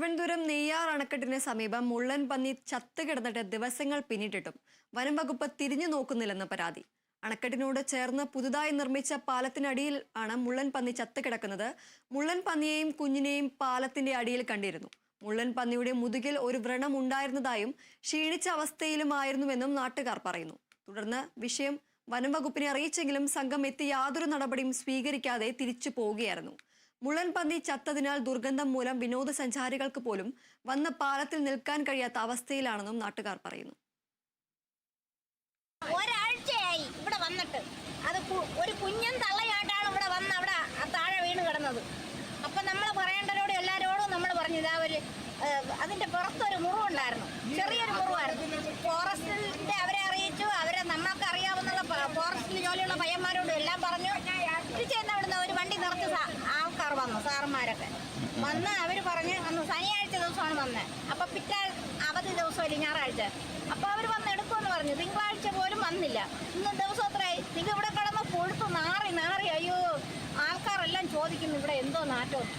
തിരുവനന്തപുരം നെയ്യാർ അണക്കെട്ടിന് സമീപം മുള്ളൻ പന്നി ചത്തുകിടന്നിട്ട് ദിവസങ്ങൾ പിന്നിട്ടിട്ടും വനം വകുപ്പ് തിരിഞ്ഞു നോക്കുന്നില്ലെന്ന് പരാതി. അണക്കെട്ടിനോട് ചേർന്ന് പുതുതായി നിർമ്മിച്ച പാലത്തിനടിയിൽ ആണ് മുള്ളൻ പന്നി ചത്തുകിടക്കുന്നത് മുള്ളൻ പന്നിയെയും കുഞ്ഞിനെയും പാലത്തിന്റെ അടിയിൽ കണ്ടിരുന്നു. മുള്ളൻ പന്നിയുടെ മുതുകിൽ ഒരു വ്രണം ഉണ്ടായിരുന്നതായും ക്ഷീണിച്ച അവസ്ഥയിലുമായിരുന്നുവെന്നും നാട്ടുകാർ പറയുന്നു. തുടർന്ന് വിഷയം വനം വകുപ്പിനെ അറിയിച്ചെങ്കിലും സംഘം എത്തി യാതൊരു നടപടിയും സ്വീകരിക്കാതെ തിരിച്ചു പോവുകയായിരുന്നു. മുള്ളൻ പന്നി ചത്തതിനാൽ ദുർഗന്ധം മൂലം വിനോദസഞ്ചാരികൾക്ക് പോലും വന്ന പാലത്തിൽ നിൽക്കാൻ കഴിയാത്ത അവസ്ഥയിലാണെന്നും നാട്ടുകാർ പറയുന്നു. ഒരാഴ്ചയായി ഇവിടെ വന്നിട്ട്. അത് ഒരു കുഞ്ഞൻ തള്ളയായിട്ടാണ് ഇവിടെ വന്ന് അവിടെ താഴെ വീണ് കിടന്നത്. അപ്പം നമ്മൾ പറയേണ്ടവരോട് എല്ലാവരോടും നമ്മൾ പറഞ്ഞു ഇതാ ഒരു ഏഹ്, അതിന്റെ പുറത്തൊരു മുറിവുണ്ടായിരുന്നു. ചെറിയൊരു മുറിവായിരുന്നു. ഫോറസ്റ്റിന്റെ വന്നു സാറന്മാരൊക്കെ. വന്ന് അവർ പറഞ്ഞ് അന്ന് ശനിയാഴ്ച ദിവസമാണ് വന്നത് അപ്പം പിറ്റേ അവധി ദിവസമല്ലേ ഞായറാഴ്ച. അപ്പോൾ അവർ വന്ന് എടുക്കുമെന്ന് പറഞ്ഞു. തിങ്കളാഴ്ച പോലും വന്നില്ല. ഇന്ന് ദിവസം എത്രയായി? നിങ്ങൾ ഇവിടെ കിടന്ന് കൊഴുത്ത് നാറി നാറി. അയ്യോ ആൾക്കാരെല്ലാം ചോദിക്കുന്നു ഇവിടെ എന്തോ നാറ്റം.